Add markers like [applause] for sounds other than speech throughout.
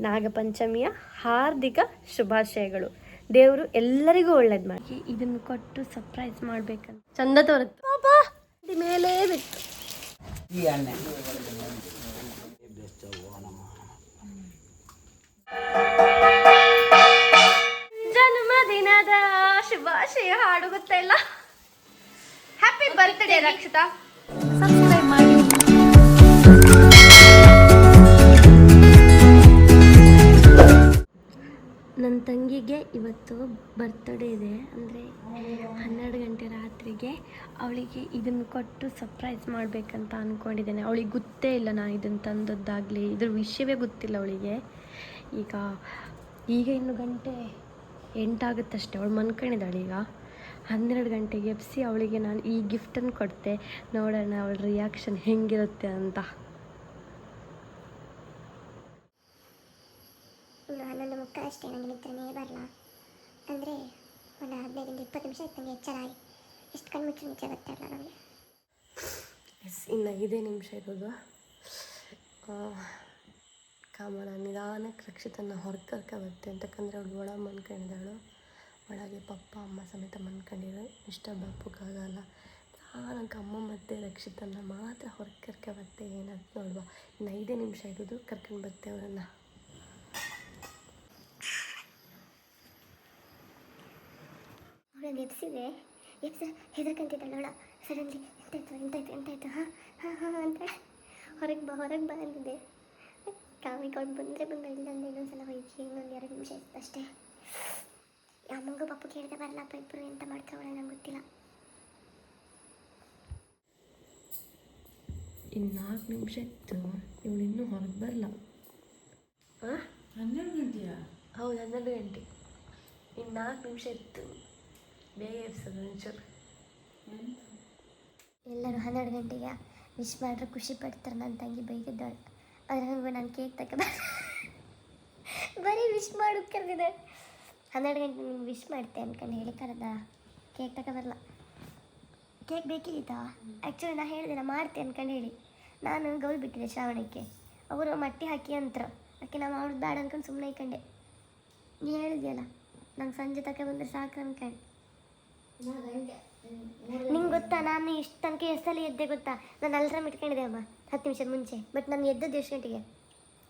ನಾಗಪಂಚಮಿಯ ಹಾರ್ದಿಕ ಶುಭಾಶಯಗಳು. ದೇವರು ಎಲ್ಲರಿಗೂ ಒಳ್ಳೇದು ಮಾಡಿ. ಇದನ್ನ ಕೊಟ್ಟು ಸರ್ಪ್ರೈಸ್ ಮಾಡ್ಬೇಕಂತ. ಚಂದ ತೋರುತ್ತೆ. ಪಾಪ ಮೇಲೆ ಬಿತ್ತು ಜನ್ಮದಿನದ ಶುಭಾಶಯ ಹಾಡು ಗೊತ್ತಿಲ್ಲ ಹ್ಯಾಪಿ ಬರ್ತ್ಡೇ ರಕ್ಷಿತಾ ಇವತ್ತು ಬರ್ತ್ಡೇ ಇದೆ. ಅಂದರೆ ಹನ್ನೆರಡು ಗಂಟೆ ರಾತ್ರಿಗೆ ಅವಳಿಗೆ ಇದನ್ನು ಕೊಟ್ಟು ಸರ್ಪ್ರೈಸ್ ಮಾಡಬೇಕಂತ ಅಂದ್ಕೊಂಡಿದ್ದೇನೆ ಅವಳಿಗೆ ಗೊತ್ತೇ ಇಲ್ಲ ನಾನು ಇದನ್ನು ತಂದದ್ದಾಗಲಿ, ಇದ್ರ ವಿಷಯವೇ ಗೊತ್ತಿಲ್ಲ ಅವಳಿಗೆ. ಈಗ ಈಗ ಇನ್ನು ಗಂಟೆ ಎಂಟಾಗುತ್ತಷ್ಟೇ, ಅವಳು ಮನ್ಕೊಂಡಿದ್ದಾಳೆ ಈಗ. ಹನ್ನೆರಡು ಗಂಟೆಗೆ ಎಬ್ಸಿ ಅವಳಿಗೆ ನಾನು ಈ ಗಿಫ್ಟನ್ನು ಕೊಡ್ತೆ. ನೋಡೋಣ ಅವಳ ರಿಯಾಕ್ಷನ್ ಹೆಂಗಿರುತ್ತೆ ಅಂತ ಇನ್ನು ಹನ್ನೊಂದು ಮುಕ್ಕ ಅಷ್ಟೇ ನನಗೆ ನಿದ್ರೆನೇ ಬರಲ್ಲ. ಅಂದರೆ ಒಂದು ಹದಿನೈದರಿಂದ ಇಪ್ಪತ್ತು ನಿಮಿಷ ಆಯ್ತು ನನಗೆ ಎಚ್ಚರ ಆಗಿ. ಎಷ್ಟು ಕಣ್ಣು ಮುಚ್ಚು ನಿಜ ಗೊತ್ತಾಗಲ್ಲ ನನಗೆ ಎಸ್, ಇನ್ನು ಐದೇ ನಿಮಿಷ ಇರೋದು. ಕಾಮನ ನಿಧಾನಕ್ಕೆ ರಕ್ಷಿತನ ಹೊರಗೆ ಕರ್ಕೊಬತ್ತೆ ಅಂತಕ್ಕಂದ್ರೆ ಅವಳು ಒಳ ಮನ್ಕೊಂಡಿದ್ದಾಳು. ಒಳಗೆ ಪಪ್ಪ, ಅಮ್ಮ ಸಮೇತ ಮನ್ಕೊಂಡಿರೋ ಇಷ್ಟ ಬಪ್ಪಕ್ಕಾಗಲ್ಲ ನಿಧಾನಕ್ಕೆ ಅಮ್ಮ ಮತ್ತೆ ರಕ್ಷಿತನ ಮಾತ್ರ ಹೊರಗೆ ಬರುತ್ತೆ ಏನಂತ ನೋಡುವ. ಇನ್ನು ಐದೇ ನಿಮಿಷ ಇರೋದು, ಕರ್ಕೊಂಡು ಬರ್ತೆ ಅವರನ್ನು. ಅವಳನ್ನು ಎಬ್ಸಿದೆ ಎಬ್ಸ ಹೆದರ್ಕಂತಿದ್ದಾಳೆ ನೋಡ ಸಡನ್ಲಿ ಎಂತಾಯ್ತು ಎಂತಾಯ್ತು ಎಂತಾಯ್ತು ಹಾಂ ಹಾಂ ಹಾಂ ಅಂತ ಹೊರಗೆ ಬಾ ಹೊರಗೆ ಬಾ ಅಂದಿದ್ದೆ ಕಾಮಿಗೆ ಕೊಟ್ಟು ಬಂದರೆ ಬಂದ ಇಲ್ಲಂದ್ರೆ ಇನ್ನೊಂದ್ಸಲ ಹೋಗಿ ಇನ್ನೊಂದು ಎರಡು ನಿಮಿಷ ಇತ್ತು ಅಷ್ಟೇ. ಅಮ್ಮಂಗೂ ಪಾಪು ಕೇಳಿದೆ ಬರಲ್ಲಪ್ಪ ಇಬ್ಬರು ಎಂತ ಮಾಡ್ತಾವಳ ನಂಗೆ ಗೊತ್ತಿಲ್ಲ. ಇನ್ನು ನಾಲ್ಕು ನಿಮಿಷ ಇತ್ತು. ಇವಳು ಇನ್ನೂ ಹೊರಗೆ ಬರಲ್ಲ ಹಾಂ? ಹನ್ನೆರಡು ಗಂಟೆಯಾ? ಹೌದು ಹನ್ನೆರಡು ಗಂಟೆ. ಇನ್ನು ನಾಲ್ಕು ನಿಮಿಷ ಇತ್ತು. ಎಲ್ಲರೂ ಹನ್ನೆರಡು ಗಂಟೆಗೆ ವಿಶ್ ಮಾಡ್ರೆ ಖುಷಿ ಪಡ್ತಾರೆ ನನ್ನ ತಂಗಿ ಬೈದಿದ್ದಾಳೆ ಆದರೆ ನನಗೆ ನಾನು ಕೇಕ್ ತಕ ಬರೀ ವಿಶ್ ಮಾಡು ಕರೆದಿದೆ ಹನ್ನೆರಡು ಗಂಟೆ ನಿಮ್ಗೆ ವಿಶ್ ಮಾಡ್ತೆ ಅನ್ಕೊಂಡು ಹೇಳಿ ಕರೆದ. ಕೇಕ್ ತಕ ಬರಲ್ಲ ಕೇಕ್ ಬೇಕಿತ್ತಾ ಆ್ಯಕ್ಚುಲಿ ನಾನು ಹೇಳಿದೆ, ನಾ ಮಾಡ್ತೆ ಅನ್ಕೊಂಡು ಹೇಳಿ. ನಾನು ಗೌಲ್ ಬಿಟ್ಟಿದೆ ಶ್ರಾವಣಕ್ಕೆ. ಅವರು ಮಟ್ಟಿ ಹಾಕಿ ಅಂತರ. ಅದಕ್ಕೆ ನಾವು ಮಾಡೋದು ಬೇಡ ಅನ್ಕೊಂಡು ಸುಮ್ಮನೆ ಇಕ್ಕಂಡೆ. ನೀ ಹೇಳಿದ್ಯಲ್ಲ, ನಂಗೆ ಸಂಜೆ ತಕ ಬಂದರೆ ಸಾಕು ಅನ್ಕೊಂಡು. ನಿಂಗೆ ಗೊತ್ತಾ? ನಾನು ಇಷ್ಟು ತನಕ ಎಷ್ಟಲ್ಲಿ ಎದ್ದೆ ಗೊತ್ತಾ? ನಾನು ಅಲ್ರಾಮ್ ಇಟ್ಕೊಂಡಿದ್ದೆ ಅಮ್ಮ, ಹತ್ತು ನಿಮಿಷದ ಮುಂಚೆ. ಬಟ್ ನಾನು ಎದ್ದದ್ದು ಎಷ್ಟು ಗಂಟೆಗೆ?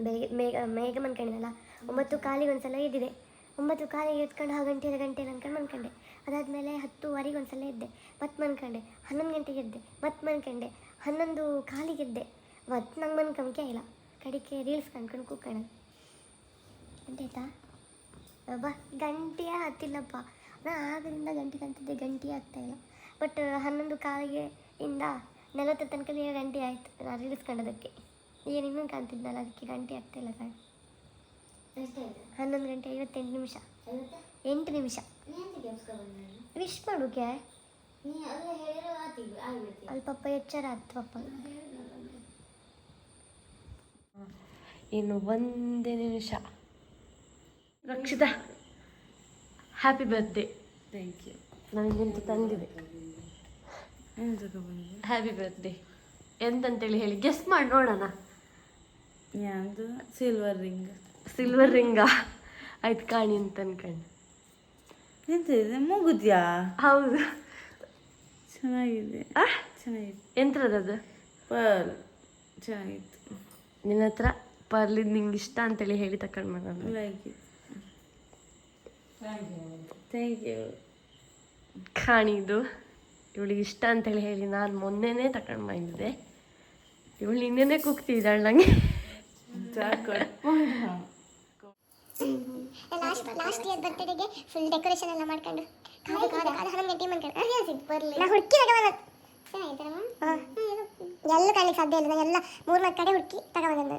ಬೇಗ ಮೇಘ ಮೇಘ ಮನ್ಕೊಂಡಿದ್ದಲ್ಲ ಒಂಬತ್ತು ಕಾಲಿಗೆ ಒಂದು ಸಲ ಎದ್ದಿದೆ. ಒಂಬತ್ತು ಕಾಲಿಗೆ ಎತ್ಕೊಂಡು ಆ ಗಂಟೆ ಗಂಟೆ ಅನ್ಕೊಂಡು ಮನ್ಕೊಂಡೆ. ಅದಾದಮೇಲೆ ಹತ್ತುವರೆಗೆ ಒಂದು ಸಲ ಎದ್ದೆ. ಮತ್ತೆ ಮನ್ಕೊಂಡೆ. ಹನ್ನೊಂದು ಗಂಟೆಗೆ ಎದ್ದೆ. ಮತ್ತೆ ಮನ್ಕೊಂಡೆ. ಹನ್ನೊಂದು ಕಾಲಿಗೆ ಎದ್ದೆ. ಮತ್ತೆ ನಂಗೆ ಮನ್ಕೊಂಬಿಕೆ ಇಲ್ಲ. ಕಡಿಕೆ ರೀಲ್ಸ್ ಕಂಡ್ಕೊಂಡು ಕೂಕೋಣ. ಗಂಟೆ ಬಾ ಗಂಟೆಯೇ ಹತ್ತಿಲ್ಲಪ್ಪ ನಾ ಆಗದಿಂದ ಗಂಟೆ ತಂತಿದ್ದೆ, ಗಂಟೆ ಆಗ್ತಾ ಇಲ್ಲ. ಬಟ್ ಹನ್ನೊಂದು ಕಾಲಿಗೆ ಇಂದ ನಲವತ್ತರ ತನಕ ನೀವು ಗಂಟೆ ಆಯಿತು ನಾನು ರೀಲ್ಸ್ಕೊಂಡೋದಕ್ಕೆ ಏನು ಇನ್ನೂ ಕಾಣ್ತಿದ್ನಲ್ಲ, ಅದಕ್ಕೆ ಗಂಟೆ ಆಗ್ತಾ ಇಲ್ಲ ಸರ್ ಹನ್ನೊಂದು ಗಂಟೆ ಐವತ್ತೆಂಟು ನಿಮಿಷ. ಎಂಟು ನಿಮಿಷ. ವಿಶ್ ಮಾಡೋಕೆ ಅಲ್ಲಿ ಪಪ್ಪ ಎಚ್ಚರ ಆಯ್ತು ಪಪ್ಪ. ಇನ್ನು ಒಂದೇ ನಿಮಿಷ. Rakshita. Happy birthday thank you ನನಗೆಂತ ತಂದಿದೆ. ಏನು ತಗೊಬಂದಿದೆ ಹ್ಯಾಪಿ ಬರ್ತ್ಡೇ ಎಂತಂತೇಳಿ ಹೇಳಿ ಗೆಸ್ ಮಾಡಿ ನೋಡೋಣ. ಯಾವುದು ಸಿಲ್ವರ್ ರಿಂಗ್ ಸಿಲ್ವರ್ ರಿಂಗಾ ಆಯ್ತು ಕಾಣಿ ಅಂತ ಅನ್ಕಂಡು. ಎಂತ ಇದೆ ಮುಗುದ್ಯಾ? ಹೌದು. ಚೆನ್ನಾಗಿದೆ. ಆ? ಚೆನ್ನಾಗಿದೆ. ಎಂತ್ರದದು ಪರ್ಲ್. ಚೆನ್ನಾಗಿತ್ತು. ನಿನ್ನ ಹತ್ರ ಪರ್ಲಿದ್ ನಿಂಗೆ ಇಷ್ಟ ಅಂತೇಳಿ ಹೇಳಿ ತಕೊಂಡು ಮಾಡೋಣ ಲೈಕ್ ಥ್ಯಾಂಕ್ ಯು ಕಾಣಿದು ಇವಳಿಗೆ ಇಷ್ಟ ಅಂತೇಳಿ ಹೇಳಿ ನಾನು ಮೊನ್ನೆನೇ ತಗೊಂಡು ಬಂದಿದ್ದೆ. ಇವಳು ನಿನ್ನೆನೇ ಕೂಗ್ತಿದ್ದಾಳೆ ನನಗೆ ಸಾಕು ಲಾಸ್ಟ್ ಲಾಸ್ಟ್ ಇಯರ್ ಬರ್ತಡೆಗೆ ಫುಲ್ ಡೆಕೋರೇಷನ್ ಎಲ್ಲ ಮಾಡ್ಕೊಂಡು ಕಾದು ಕಾದು ಕಾದು ಹನ್ನೊಂದು ಗಂಟೆ ಮಾಡ್ಕೊಂಡು ಬರಲಿ ನಾ ಹುಡುಕಿ ಎಲ್ಲ ಕಾಣ್ಲಿಕ್ಕೆ ಸಾಧ್ಯ ಇಲ್ಲ. ಎಲ್ಲ ಮೂರ್ನಾಲ್ಕು ಕಡೆ ಹುಡುಕಿ ತಗೊಂಡ್ಬಂದೆ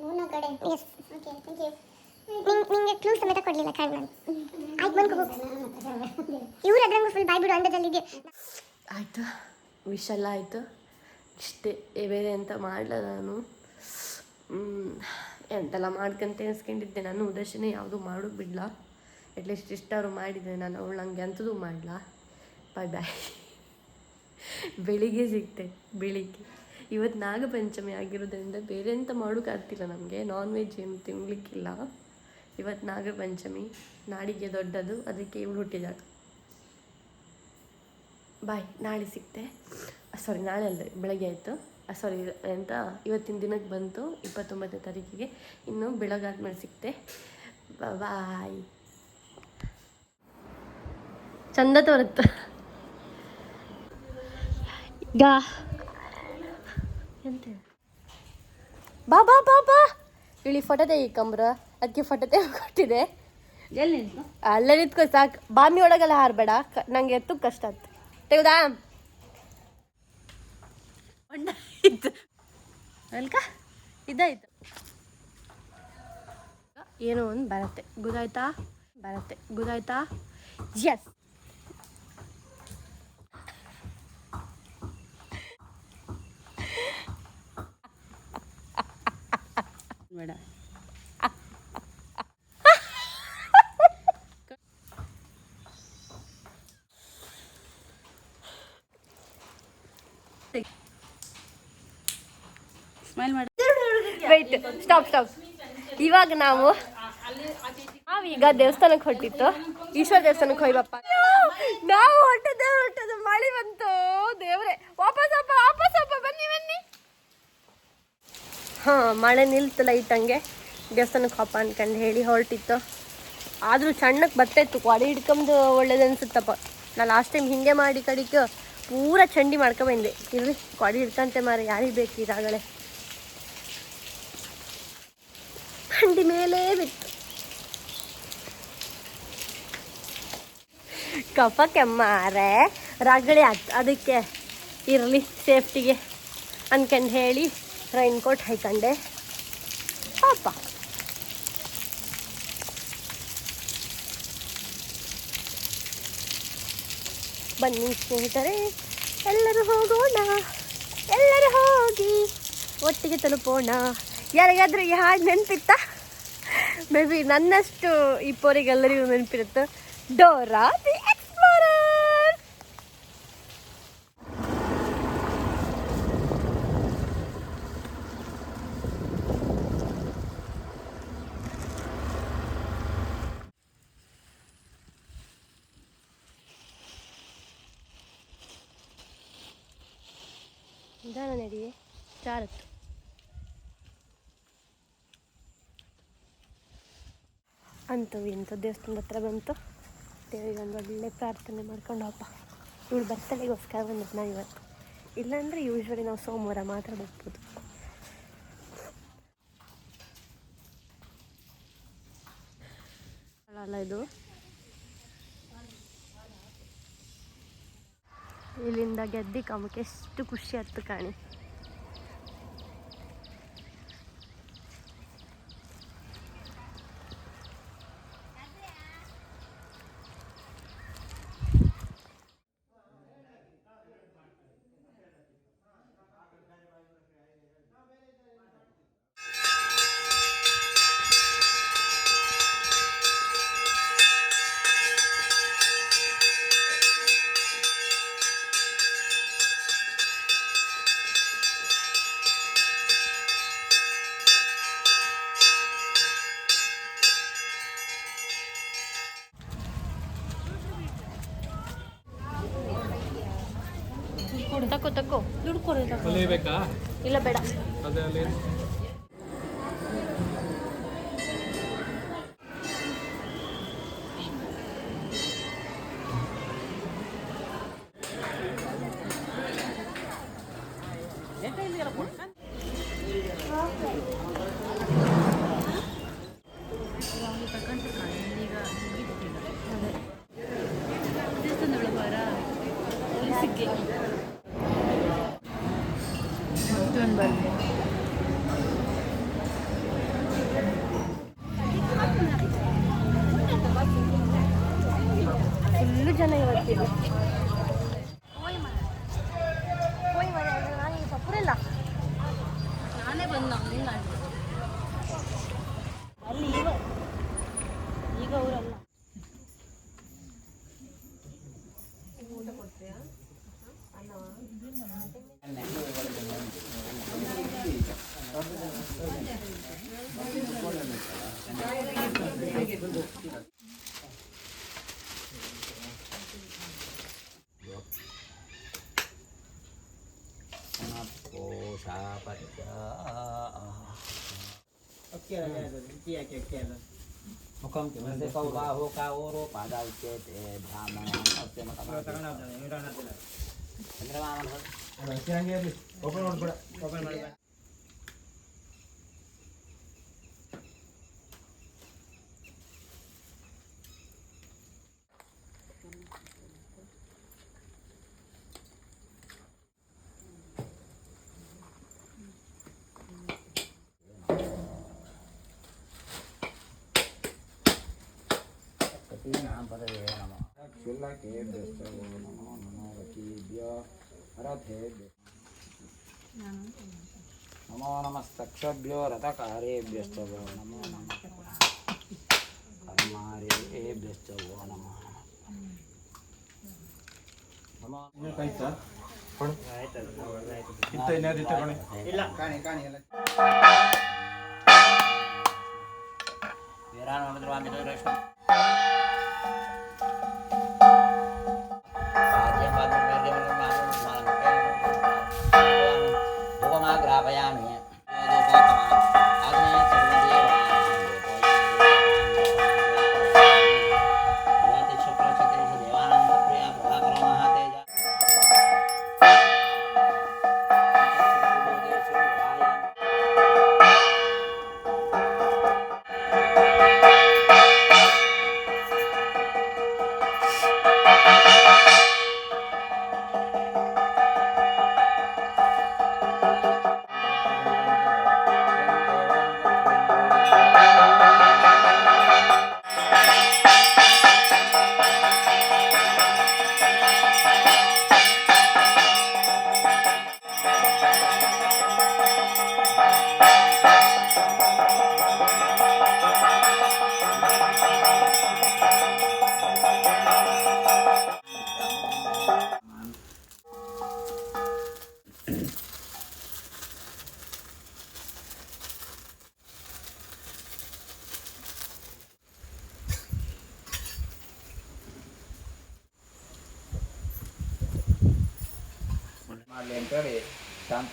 ಮೂರ್ನಾಲ್ಕು ಕಡೆ. ಎಸ್ ಓಕೆ ಥ್ಯಾಂಕ್ ಯು ನಿಂಗೆ ಕ್ಲೂ ಸಮೇತ ಕೊಡಲಿಲ್ಲ, ಕಾಣ್ ನಾನು ಆಯ್ತು ಮನ್ಕೋ ಇವ್ರು ಫುಲ್ ಬಾಯ್ ಬಿಡು ಅಂದದಲ್ಲಿ ಇದೆಯಾ ಆಯಿತು ಎಲ್ಲ ಆಯಿತು. ಇಷ್ಟೇ ಬೇರೆ ಎಂತ ಮಾಡಲ ನಾನು? ಎಂತೆಲ್ಲ ಮಾಡ್ಕಂತ ಎನ್ಸ್ಕೊಂಡಿದ್ದೆ ನಾನು, ಉದರ್ಶನ ಯಾವುದು ಮಾಡೋ ಬಿಡ್ಲ. ಅಟ್ಲೀಸ್ಟ್ ಇಷ್ಟಾದ್ರು ಮಾಡಿದ್ದೆ ನಾನು ಅವಳು ನಂಗೆ ಅಂತದು ಮಾಡಲ. ಬಾಯ್ ಬಾಯ್ ಬೆಳಿಗ್ಗೆ ಸಿಗ್ತೆ, ಬೆಳಿಗ್ಗೆ. ಇವತ್ತು ನಾಗಪಂಚಮಿ ಆಗಿರೋದ್ರಿಂದ ಬೇರೆ ಎಂತ ಮಾಡೋಕ್ಕಾಗ್ತಿಲ್ಲ ನಮಗೆ. ನಾನ್ ವೆಜ್ ಏನು ತಿನ್ನಲಿಕ್ಕಿಲ್ಲ ಇವತ್ತು ನಾಗಪಂಚಮಿ, ನಾಡಿಗೆ ದೊಡ್ಡದು, ಅದಕ್ಕೆ ಇವಳು ಹುಟ್ಟಿದಾಳು. ಬಾಯ್, ನಾಳೆ ಸಿಕ್ತೆ ಸಾರಿ ನಾಳೆ ಅಲ್ಲ, ಬೆಳಗ್ಗೆ ಆಯಿತು. ಸಾರಿ ಎಂತ, ಇವತ್ತಿನ ದಿನಕ್ಕೆ ಬಂತು, ಇಪ್ಪತ್ತೊಂಬತ್ತನೇ ತಾರೀಕಿಗೆ. ಇನ್ನು ಬೆಳಗಾದ್ಮೇಲೆ ಸಿಕ್ತೆ ಬಾಯ್. ಚಂದ ತೋರುತ್ತ ಈಗ. ಎಂತ? ಬಾ ಬಾ ಬಾ ಬಾ. ಇಳಿ ಫೋಟೋ ತೆಗಿಕಂಬ್ರ ಅದಕ್ಕೆ ಫೋಟೋ ತೆಗೆ ಕೊಟ್ಟಿದೆ ಎಲ್ಲಿ ಅಲ್ಲೇ ನಿಂತ್ಕೊ ಸಾಕು. ಬಾಮಿ ಒಳಗೆಲ್ಲ ಹಾರಬೇಡ. ನಂಗೆ ಎತ್ತು ಕಷ್ಟ ಆಯ್ತು. ತೆಗ್ದಾ? ಅಲ್ಕ? ಇದಾಯ್ತು. ಏನೋ ಒಂದು ಬರತ್ತೆ. ಗುದಾಯ್ತಾ? ಬರತ್ತೆ. ಗುದಾಯ್ತಾ? ಎಸ್ ಬೇಡ. ಸ್ಮೈಲ್ ಮಾಡಿ. ಸ್ಟಾಪ್ ಸ್ಟಾಪ್ ಇವಾಗ ನಾವು ನಾವೀಗ ದೇವಸ್ಥಾನಕ್ಕೆ ಹೊಟ್ಟಿತ್ತು ಈಶ್ವರ ದೇವಸ್ಥಾನಕ್ಕೆ ಹೋಯ್ಬಪ್ಪ ನಾವು ಹೊಟ್ಟದೆ ಹೊಟ್ಟದು ಮಳೆ ಬಂತು. ದೇವ್ರೆ ವಾಪಸ್ ಅಪ್ಪ ವಾಪಸ್ ಅಪ್ಪ ಬನ್ನಿ ಬನ್ನಿ. ಹಾ ಮಳೆ ನಿಲ್ತು ಲೈಟ್ ಹಂಗೆ. ದೇವಸ್ಥಾನಕ್ಕೆ ಹಬ್ಬ ಅನ್ಕಂಡು ಹೇಳಿ ಹೊರಟಿತ್ತು. ಆದರೂ ಸಣ್ಣಕ್ಕೆ ಬತ್ತಾಯಿತ್ತು ಕೊಡೆ ಹಿಡ್ಕೊಂಡು ಒಳ್ಳೇದು ಅನ್ಸುತ್ತಪ್ಪ. ನಾ ಲಾಸ್ಟ್ ಟೈಮ್ ಹಿಂಗೆ ಮಾಡಿ ಕಡಿಕೆ ಪೂರ ಚಂಡಿ ಮಾಡ್ಕೊಂಬಂದೆ ಇರ್ರಿ ಕೊಡಿ ಇರ್ತಂತೆ ಮಾರ ಯಾರಿಗೆ ಬೇಕು ಇದಾಗಲೇ. ಹಂಡಿ ಮೇಲೆ ಬಿತ್ತು. ಕಫ ಕೆಮ್ಮಾರೆ ರಗಳೆ ಅದಕ್ಕೆ ಇರಲಿ, ಸೇಫ್ಟಿಗೆ ಅನ್ಕಂಡು ಹೇಳಿ ರೈನ್ ಕೋಟ್ ಹಾಕೊಂಡೆ. ಪಾಪ. ಬನ್ನಿ ಸ್ನೇಹಿತರೆ. ಎಲ್ಲರೂ ಹೋಗೋಣ. ಎಲ್ಲರೂ ಹೋಗಿ. ಒಟ್ಟಿಗೆ ತಲುಪೋಣ. ಯಾರಿಗಾದರೂ ಈ ಹಾಡು ನೆನಪಿತ್ತಾ? ಮೇ ಬಿ ನನ್ನಷ್ಟು ಈ ಪೋರಿಗೆಲ್ಲರಿಗೂ ನೆನಪಿರುತ್ತೆ. ಡೋರಾ ನಿಧಾನ ನಡೆಯೇ ಚಾರತ್ತು ಅಂಥವು ಇಂಥ ದೇವಸ್ಥಾನದ ಹತ್ರ ಬಂತು. ದೇವರಿಗೆ ಒಂದು ಒಳ್ಳೆ ಪ್ರಾರ್ಥನೆ ಮಾಡ್ಕೊಂಡು ಹಬ್ಬ ಇವಳು ಬರ್ತಲೆಗೋಸ್ಕರ ಬಂದದ್ದು ನಾವು ಇವತ್ತು. ಇಲ್ಲಾಂದರೆ ಯೂಶ್ವಲಿ ನಾವು ಸೋಮವಾರ ಮಾತ್ರ ಬರ್ಬೋದು. ಅಲ್ಲ ಇದು. ಇಲ್ಲಿಂದ ಗೆದ್ದಿ ಕಾಮಕ್ಕೆ ಎಷ್ಟು ಖುಷಿ ಆಯ್ತು ಕಾಣಿ ತಕೋ ತಕೋ ದುಡ್ಡು ಕೊಡು ತಕೋ ಬೇಕಾ ಇಲ್ಲ ಬೇಡ ಅದೇ ಅಲ್ಲಿ ಫುಲ್ಲು ಚಂದ್ರಮಾನ ನಮೋ ನಮಸ್ತಕ್ಷಭ್ಯೋ ರಥಕಾರೇಭ್ಯಶ್ಚ ವೋ ನಮೋ ನಮಃ ಕರ್ಮಾರೇಭ್ಯಶ್ಚ ವೋ ನಮಃ ನಮೋ ಆಯ್ತಾ ಇಂಥ ಏನಾದ್ರು ತಗೊಳ್ಳಿ ಇಲ್ಲ ಕಾಣಿ ಕಾಣಿ ಎಲ್ಲ ವಿರಾಮ ಮಾಡಿದ್ರು ಆಮೇಲೆ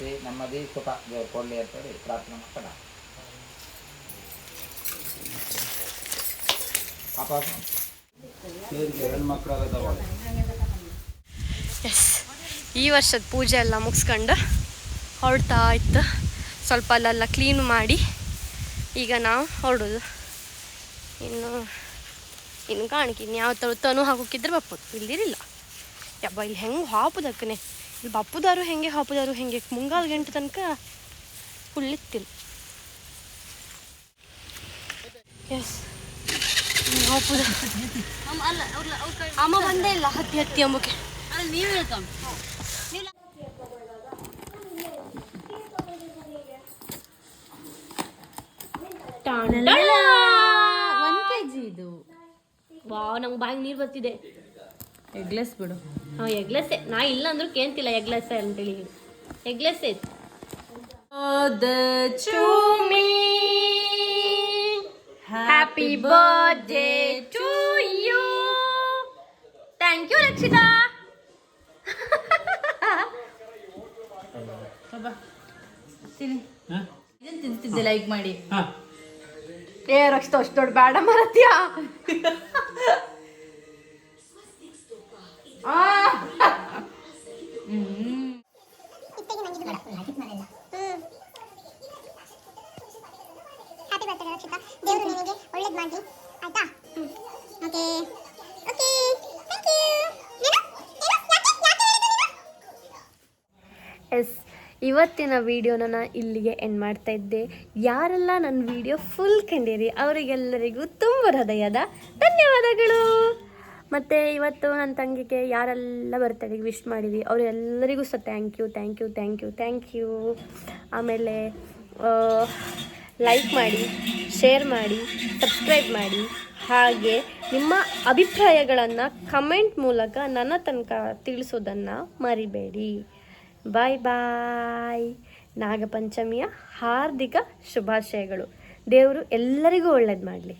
ಶಾಂತಿ ನೆಮ್ಮದಿ ಸುಖ ದೇವ್ರು ಕೊಡಲಿ ಅಂತೇಳಿ ಪ್ರಾರ್ಥನೆ ಮಾಡ್ತಾರ ಎಸ್ ಈ ವರ್ಷದ ಪೂಜೆ ಎಲ್ಲ ಮುಗಿಸ್ಕೊಂಡು ಹೊರಡ್ತಾ ಇತ್ತು. ಸ್ವಲ್ಪ ಅಲ್ಲೆಲ್ಲ ಕ್ಲೀನ್ ಮಾಡಿ ಈಗ ನಾವು ಹೊರಡೋದು. ಇನ್ನು ಇನ್ನು ಕಾಣಿಕೆ ಇನ್ನು ಯಾವ ಥರ ತನು ಹಾಕೋಕಿದ್ರೆ ಬಪ್ಪದು. ಇಲ್ದಿರಿಲ್ಲ. ಯಬ್ಬ ಇಲ್ಲಿ ಹೆಂಗೆ ಹಾಪುದಕ್ಕನೆ. ಇಲ್ಲಿ ಬಪ್ಪುದಾರು ಹೆಂಗೆ ಹಾಪುದಾರು ಹೆಂಗೆ ಮುಂಗಾಲು ಗಂಟು ತನಕ ಹುಲ್ಲಿತ್ತಿಲ್ಲ ಎಸ್ ಅಮ್ಮ ಬಂದೇ ಇಲ್ಲ ಹತ್ತಿ ಹತ್ತಿ ಅಮ್ಮಕ್ಕೆ ಅಲ್ಲಿ ನೀವು ಹೇಳ್ಕೊಂಡ್ ಒಂದು ಕೆ ಜಿ ಇದು. ವಾವ್ ನಂಗೆ ಬಾಯಿಗೆ ನೀರು ಬರ್ತಿದೆ. ಎಗ್ಲೆಸ್ ಬಿಡು. ಹಾಂ ಎಗ್ಲೆಸ್ಸೆ ನಾ ಇಲ್ಲ ಅಂದ್ರೂ ಕೇಂತಿಲ್ಲ ಎಗ್ಲೆಸ್ಸೆ ಅಂತೇಳಿ ಎಗ್ಲೆಸ್ಸೆ ಇತ್ತು. Happy birthday to you thank you Rakshita ತಿನ್ನಿ. ಇದನ್ನ ತಿಂತಿದ್ದೆ ಲೈಕ್ ಮಾಡಿ. ಏ ರಕ್ಷಿತಾ ಅಷ್ಟು ದೊಡ್ಡ ಬೇಡ ಮರತ್ಯಾ? [laughs] ಎಸ್, ಇವತ್ತಿನ ವಿಡಿಯೋನ ನಾನು ಇಲ್ಲಿಗೆ ಎಂಡ್ ಮಾಡ್ತಾ ಇದ್ದೆ. ಯಾರೆಲ್ಲ ನನ್ನ ವಿಡಿಯೋ ಫುಲ್ ಕಂಡಿರಿ, ಅವರಿಗೆಲ್ಲರಿಗೂ ತುಂಬ ಹೃದಯದ ಧನ್ಯವಾದಗಳು. ಮತ್ತು ಇವತ್ತು ನನ್ನ ತಂಗಿಗೆ ಯಾರೆಲ್ಲ ಬರ್ತಾರೆ ವಿಶ್ ಮಾಡಿದ್ವಿ, ಅವರೆಲ್ಲರಿಗೂ ಸಹ thank you thank you thank you thank you ಆಮೇಲೆ ಲೈಕ್ ಮಾಡಿ ಶೇರ್ ಮಾಡಿ ಸಬ್ಸ್ಕ್ರೈಬ್ ಮಾಡಿ. ಹಾಗೆ ನಿಮ್ಮ ಅಭಿಪ್ರಾಯಗಳನ್ನು ಕಮೆಂಟ್ ಮೂಲಕ ನನ್ನ ತನಕ ತಿಳಿಸೋದನ್ನು ಮರಿಬೇಡಿ. ಬಾಯ್ ಬಾಯ್ ನಾಗಪಂಚಮಿಯ ಹಾರ್ದಿಕ ಶುಭಾಶಯಗಳು. ದೇವರು ಎಲ್ಲರಿಗೂ ಒಳ್ಳೇದು ಮಾಡಲಿ.